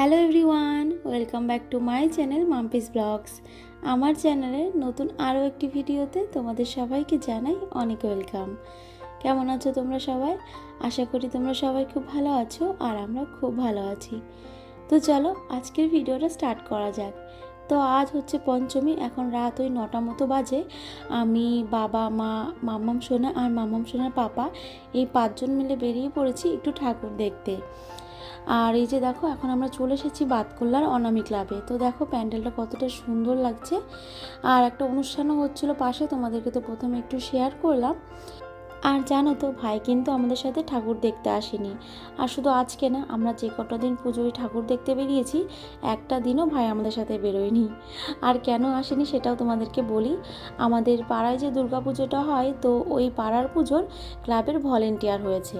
Hello everyone, welcome back to my channel Mampi's blogs. আমার চ্যানেলে নতুন আরও একটি ভিডিওতে তোমাদের সবাইকে জানাই অনেক ওয়েলকাম। কেমন আছো তোমরা সবাই? আশা করি তোমরা সবাই খুব ভালো আছো আর আমরা খুব ভালো আছি। তো চলো আজকের ভিডিওটা স্টার্ট করা যাক। তো আজ হচ্ছে পঞ্চমী, এখন রাত ওই নটা মতো বাজে। আমি, বাবা, মা, মাম্মাম সোনা আর মাম্মাম সোনার পাপা এই পাঁচজন মিলে বেরিয়ে পড়েছি একটু ঠাকুর দেখতে। আর এই যে দেখো, এখন আমরা চলে এসেছি বাতকুল্লার অনামি ক্লাবে। তো দেখো, প্যান্ডেলটা কতটা সুন্দর লাগছে। আর একটা অনুষ্ঠানও হচ্ছিল পাশে, তোমাদেরকে তো প্রথমে একটু শেয়ার করলাম। আর জানো তো, ভাই কিন্তু আমাদের সাথে ঠাকুর দেখতে আসেনি। আর শুধু আজকে না, আমরা যে কটা দিন পুজোয় ঠাকুর দেখতে বেরিয়েছি, একটা দিনও ভাই আমাদের সাথে বেরোয়নি। আর কেন আসেনি সেটাও তোমাদেরকে বলি, আমাদের পাড়ায় যে দুর্গা পুজোটা হয়, তো ওই পাড়ার পুজোর ক্লাবের ভলেন্টিয়ার হয়েছে।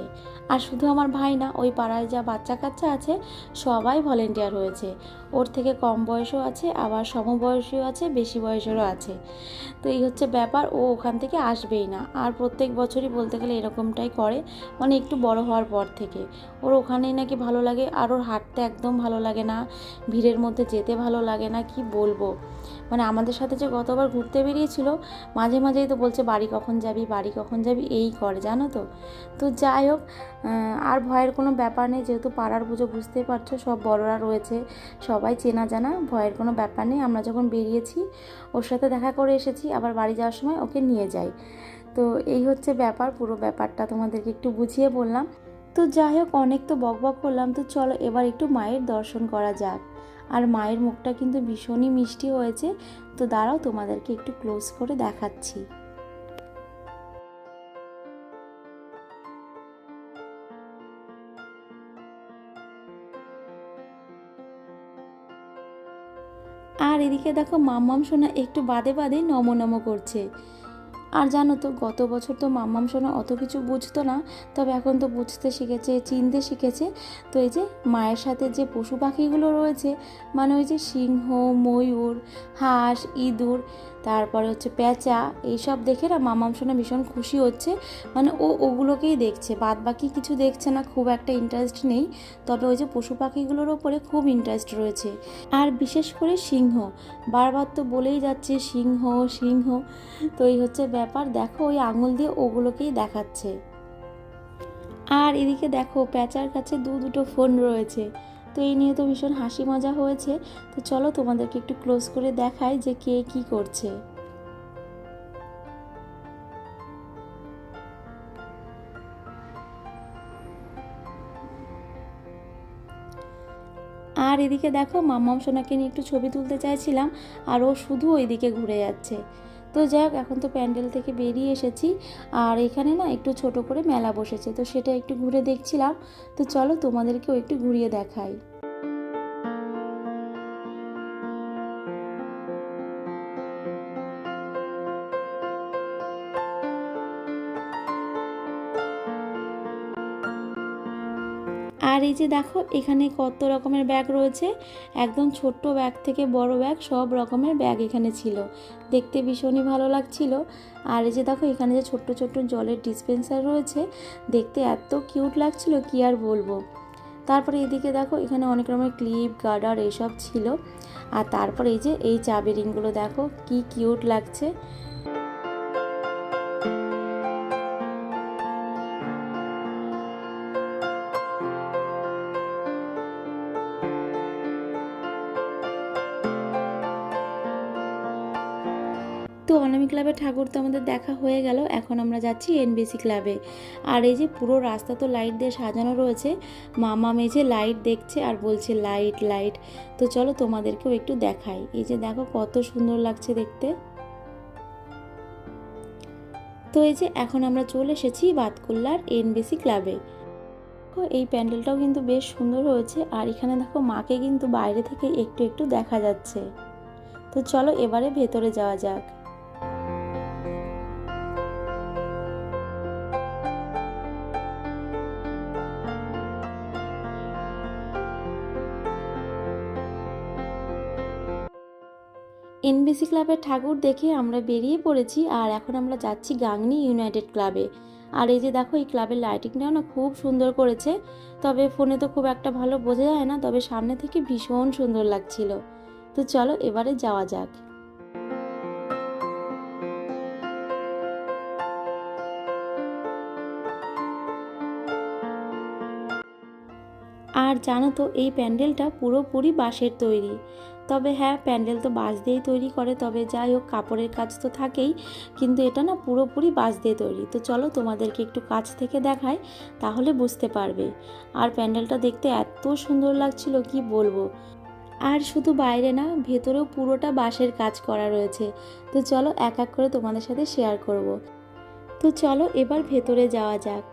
আর শুধু আমার ভাই না, ওই পাড়ায় যা বাচ্চা কাচ্চা আছে, সবাই ভলেন্টিয়ার হয়েছে। ওর থেকে কম বয়সও আছে, আবার সমবয়সীও আছে, বেশি বয়সেরও আছে। তো এই হচ্ছে ব্যাপার, ও ওখান থেকে আসবেই না। আর প্রত্যেক বছরই বলতে গেলে এরকমটাই করে মানে একটু বড় হওয়ার পর থেকে। ওর ওখানেই নাকি ভালো লাগে, আর ওর হাঁটতে একদম ভালো লাগে না, ভিড়ের মধ্যে যেতে ভালো লাগে না, কি বলব? মানে আমাদের সাথে যে গতবার ঘুরতে বেরিয়েছিল, মাঝে মাঝেই তো বলছে, বাড়ি কখন যাবি, বাড়ি কখন যাবি? এই করে, জানো তো? তো যাই হোক আর ভয়ের কোনো ব্যাপার নেই, যেহেতু পাড়ার পুজো বুঝতেই পারছ, সব বড়রা রয়েছে, সবাই চেনা জানা, ভয়ের কোনো ব্যাপার নেই। আমরা যখন বেরিয়েছি, ওর সাথে দেখা করে এসেছি, আবার বাড়ি যাওয়ার সময় ওকে নিয়ে যাই। তো এই হচ্ছে ব্যাপার, পুরো ব্যাপারটা তোমাদেরকে একটু বুঝিয়ে বললাম। তো যাই হোক, অনেক তো বক বক করলাম, তো চলো এবার একটু মায়ের দর্শন করা যাক। আর মায়ের মুখটা কিন্তু ভীষণই মিষ্টি হয়েছে। তো দাঁড়াও, তোমাদেরকে একটু ক্লোজ করে দেখাচ্ছি। আর এদিকে দেখো মাম্মাম সোনা একটু বাদে বাদে নম নম করছে। আর জানো তো, গত বছর তো মাম্মাম শোনা অত কিছু বুঝতো না, তবে এখন তো বুঝতে শিখেছে, চিনতে শিখেছে। তো এই যে মায়ের সাথে যে পশু পাখিগুলো রয়েছে মানে ওই যে সিংহ, ময়ূর, হাঁস, ইঁদুর তারপরে হচ্ছে পেঁচা, এইসব দেখে না মামাম সোনা ভীষণ খুশি হচ্ছে। মানে ও ওগুলোকেই দেখছে বাদ বাকি কিছু দেখছে না, খুব একটা ইন্টারেস্ট নেই। তবে ওই যে পশু পাখিগুলোর ওপরে খুব ইন্টারেস্ট রয়েছে। আর বিশেষ করে সিংহ, বারবার তো বলেই যাচ্ছে সিংহ সিংহ। তো এই হচ্ছে ব্যাপার, দেখো ওই আঙুল দিয়ে ওগুলোকেই দেখাচ্ছে। আর এদিকে দেখো প্যাচার কাছে দু দুটো ফোন রয়েছে। তো এই নিয়ে তো ভীষণ হাসি মজা হয়েছে। তো চলো তোমাদেরকে একটু ক্লোজ করে দেখাই যে কে কি করছে। আর এদিকে দেখো মাম্মাম সোনাকে নিয়ে একটু ছবি তুলতে চাইছিলাম, আর ও শুধু ওইদিকে ঘুরে যাচ্ছে। তো যাই হোক এখন তো প্যান্ডেল থেকে বেরিয়ে এসেছি। আর এখানে না একটু ছোট করে মেলা বসেছে, তো সেটা একটু ঘুরে দেখছিলাম। তো চলো তোমাদেরকেও একটু ঘুরিয়ে দেখাই। আর এই যে দেখো, এখানে কত রকমের ব্যাগ রয়েছে। একদম ছোট্ট ব্যাগ থেকে বড় ব্যাগ সব রকমের ব্যাগ এখানে ছিল। দেখতে ভীষণই ভালো লাগছিল। আর এই যে দেখো, এখানে যে ছোট্ট ছোট্ট জলের ডিসপেন্সার রয়েছে, দেখতে এত কিউট লাগছিল, কি আর বলব। তারপরে এদিকে দেখো, এখানে অনেক রকমের ক্লিপ গার্ডার এইসব ছিল। আর তারপরে এই যে, এই চাবি রিংগুলো দেখো, কি কিউট লাগছে। তো অনামি ক্লাবে ঠাকুর তো আমাদের দেখা হয়ে গেল, এখন আমরা যাচ্ছি এনবিসি ক্লাবে। আর এই যে পুরো রাস্তা তো লাইট দিয়ে সাজানো রয়েছে, মামা মেঝে লাইট দেখছে আর বলছে লাইট লাইট তো চলো তোমাদেরকেও একটু দেখাই। এই যে দেখো কত সুন্দর লাগছে দেখতে। তো এই যে এখন আমরা চলে এসেছি বাতকুল্লার এনবিসি ক্লাবে। এই প্যান্ডেলটাও কিন্তু বেশ সুন্দর হয়েছে আর এখানে দেখো মাকে কিন্তু বাইরে থেকে একটু একটু দেখা যাচ্ছে। তো চলো এবারে ভেতরে যাওয়া যাক। এনবিসি ক্লাবের ঠাকুর দেখে আমরা বেরিয়ে পড়েছি আর এখন আমরা যাচ্ছি গাংনি ইউনাইটেড ক্লাবে। আর এই যে দেখো, এই ক্লাবের লাইটিংটাও না খুব সুন্দর করেছে। তবে ফোনে তো খুব একটা ভালো বোঝা যায় না, তবে সামনে থেকে ভীষণ সুন্দর লাগছিল। তো চলো, এবারে যাওয়া যাক। আর জানো তো, এই প্যান্ডেলটা পুরোপুরি বাঁশের তৈরি। তবে হ্যাঁ প্যান্ডেল তো বাঁশ দিয়েই তৈরি করে, তবে যাই হোক, কাপড়ের কাজ তো থাকেই, কিন্তু এটা না পুরোপুরি বাঁশ দিয়ে তৈরি। তো চলো তোমাদেরকে একটু কাছ থেকে দেখাই, তাহলে বুঝতে পারবে। আর প্যান্ডেলটা দেখতে এত সুন্দর লাগছিল, কি বলব? আর শুধু বাইরে না, ভেতরেও পুরোটা বাঁশের কাজ করা রয়েছে। তো চলো এক এক করে তোমাদের সাথে শেয়ার করব। তো চলো এবার ভেতরে যাওয়া যাক।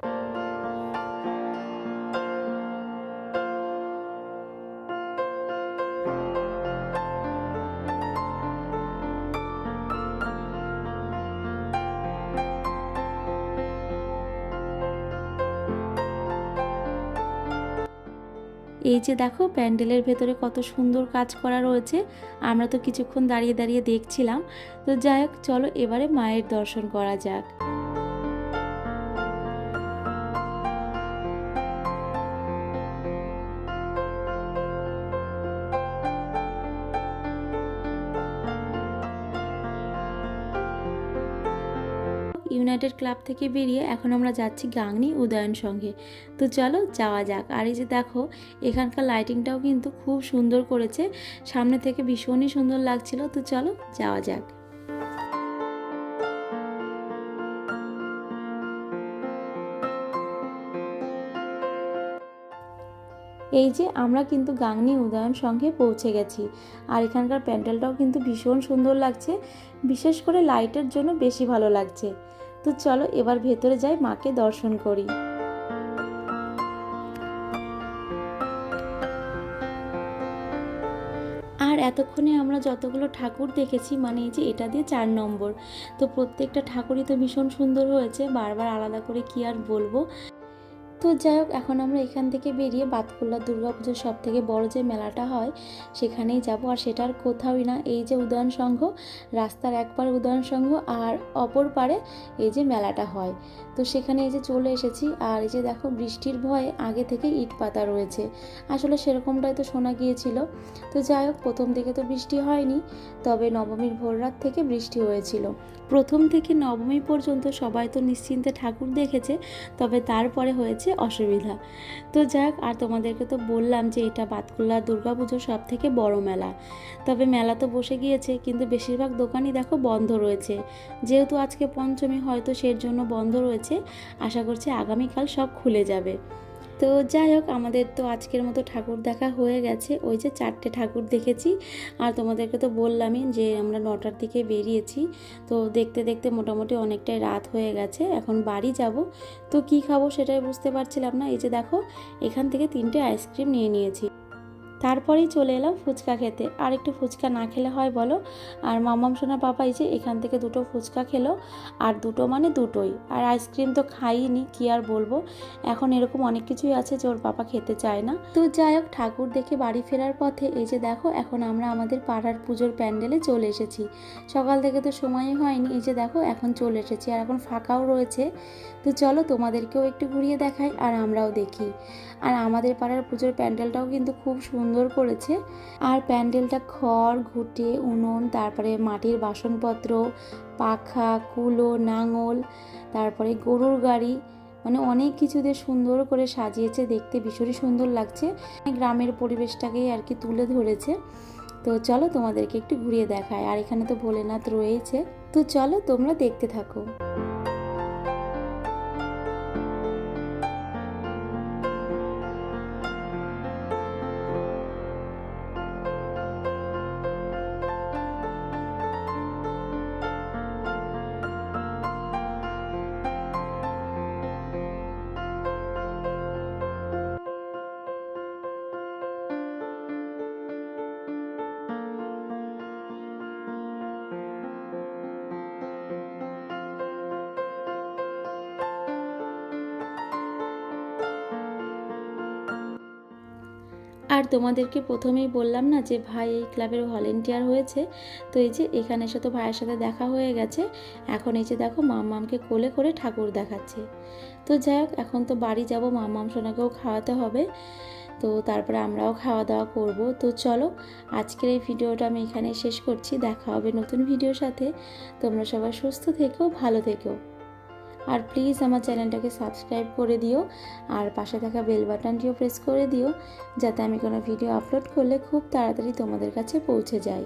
এই যে দেখো প্যান্ডেলের ভেতরে কত সুন্দর কাজ করা রয়েছে, আমরা তো কিছুক্ষণ দাঁড়িয়ে দাঁড়িয়ে দেখছিলাম। তো যাই হোক, চলো এবারে মায়ের দর্শন করা যাক। ইউনাইটেড ক্লাব থেকে বেরিয়ে এখন আমরা যাচ্ছি গাংনি উদয়ন সঙ্গে। তো চলো যাওয়া যাক। আর এই যে দেখো, এখানকার লাইটিংটাও কিন্তু খুব সুন্দর করেছে। সামনে থেকে ভীষণই সুন্দর লাগছিল। তো চলো যাওয়া যাক। এই যে আমরা কিন্তু গাংনি উদয়ন সঙ্গে পৌঁছে গেছি। আর এখানকার প্যান্ডেলটাও কিন্তু ভীষণ সুন্দর লাগছে, বিশেষ করে লাইটের জন্য বেশি ভালো লাগছে। তো চলো এবার ভেতরে যাই, মাকে দর্শন করি। আর এতক্ষণে আমরা যতগুলো ঠাকুর দেখেছি মানে এই যে এটা দিয়ে চার নম্বর। তো প্রত্যেকটা ঠাকুরই তো ভীষণ সুন্দর হয়েছে, বারবার আলাদা করে কি আর বলব? তো যাই হোক, এখন আমরা এখান থেকে বেরিয়ে বাতকুল্লা দুর্গাপুজোর সব থেকে বড় যে মেলাটা হয়, সেখানেই যাব। আর সেটার কোথাওই না, এই যে উদয়ন সংঘ, রাস্তার এক পারে উদয়ন সংঘ আর অপর পারে এই যে মেলাটা হয়। তো সেখানে এই যে চলে এসেছি, আর এই যে দেখো বৃষ্টির ভয়ে আগে থেকে ইট পাতা রয়েছে। আসলে সেরকমটাই তো শোনা গিয়েছিল। তো যাই হোক, প্রথম থেকে তো বৃষ্টি হয়নি, তবে নবমীর ভোররাত থেকে বৃষ্টি হয়েছিল। প্রথম থেকে নবমী পর্যন্ত সবাই তো নিশ্চিন্তে ঠাকুর দেখেছে, তবে তারপরে হয়েছে অসুবিধা। তো যাক, আর তোমাদেরকে তো বললাম যে এটা বাতকুল্লা দুর্গা পুজোর সব থেকে বড় মেলা। তবে মেলা তো বসে গিয়েছে, কিন্তু বেশিরভাগ দোকানই দেখো বন্ধ রয়েছে। যেহেতু আজকে পঞ্চমী, হয়তো সের জন্য বন্ধ রয়েছে। আশা করছি আগামীকাল সব খুলে যাবে। তো যাই হোক, আমাদের তো আজকের মতো ঠাকুর দেখা হয়ে গেছে। ওই যে চারটে ঠাকুর দেখেছি। আর তোমাদেরকে তো বললামই যে আমরা নটার দিকে বেরিয়েছি। তো দেখতে দেখতে মোটামুটি অনেকটাই রাত হয়ে গেছে। এখন বাড়ি যাব। তো কি খাব সেটাই বুঝতে পারছিলাম না। এই যে দেখো, এখান থেকে তিনটে আইসক্রিম নিয়ে নিয়েছি। তারপরেই চলে এলাম ফুচকা খেতে। আর একটু ফুচকা না খেলে হয় বলো? আর মামাম সোনা পাপা এই যে এখান থেকে দুটো ফুচকা খেলো, আর দুটো মানে দুটোই। আর আইসক্রিম তো খাইনি, কি আর বলব? এখন এরকম অনেক কিছুই আছে যে ওর পাপা খেতে চায় না। তো যাই হোক, ঠাকুর দেখে বাড়ি ফেরার পথে এই যে দেখো, এখন আমরা আমাদের পাড়ার পুজোর প্যান্ডেলে চলে এসেছি। সকাল থেকে তো সময়ই হয়নি, এই যে দেখো, এখন চলে এসেছি। আর এখন ফাঁকাও রয়েছে। তো চলো তোমাদেরকেও একটু ঘুরিয়ে দেখাই, আর আমরাও দেখি। আর আমাদের পাড়ার পুজোর প্যান্ডেলটাও কিন্তু খুব সুন্দর করেছে। আর প্যান্ডেলটা খড়, ঘুটে, উনুন, তারপরে মাটির বাসনপত্র, পাখা, কুলো, নাঙল, তারপরে গরুর গাড়ি মানে অনেক কিছু দিয়ে সুন্দর করে সাজিয়েছে। দেখতে ভীষণই সুন্দর লাগছে। গ্রামের পরিবেশটাকেই আর কি তুলে ধরেছে। তো চলো তোমাদেরকে একটু ঘুরিয়ে দেখায়। আর এখানে তো ভোলেনাথ রয়েছে। তো চলো তোমরা দেখতে থাকো। আর তোমাদেরকে প্রথমেই বললাম না যে ভাই এই ক্লাবের ভলেন্টিয়ার হয়েছে, তো এই যে এখানে এসে তো ভাইয়ের সাথে দেখা হয়ে গেছে। এখন এই যে দেখো মাম্মামকে কোলে করে ঠাকুর দেখাচ্ছে। তো যাই হোক, এখন তো বাড়ি যাব মাম্মাম সোনাকেও খাওয়াতে হবে। তো তারপরে আমরাও খাওয়া দাওয়া করব। তো চলো, আজকের এই ভিডিওটা আমি এখানে শেষ করছি। দেখা হবে নতুন ভিডিওর সাথে। তোমরা সবাই সুস্থ থেকো, ভালো থেকো। আর প্লিজ আমার চ্যানেলটাকে সাবস্ক্রাইব করে দিও আর পাশে থাকা বেল বাটনটিও প্রেস করে দিও, যাতে আমি কোনো ভিডিও আপলোড করলে খুব তাড়াতাড়ি তোমাদের কাছে পৌঁছে যায়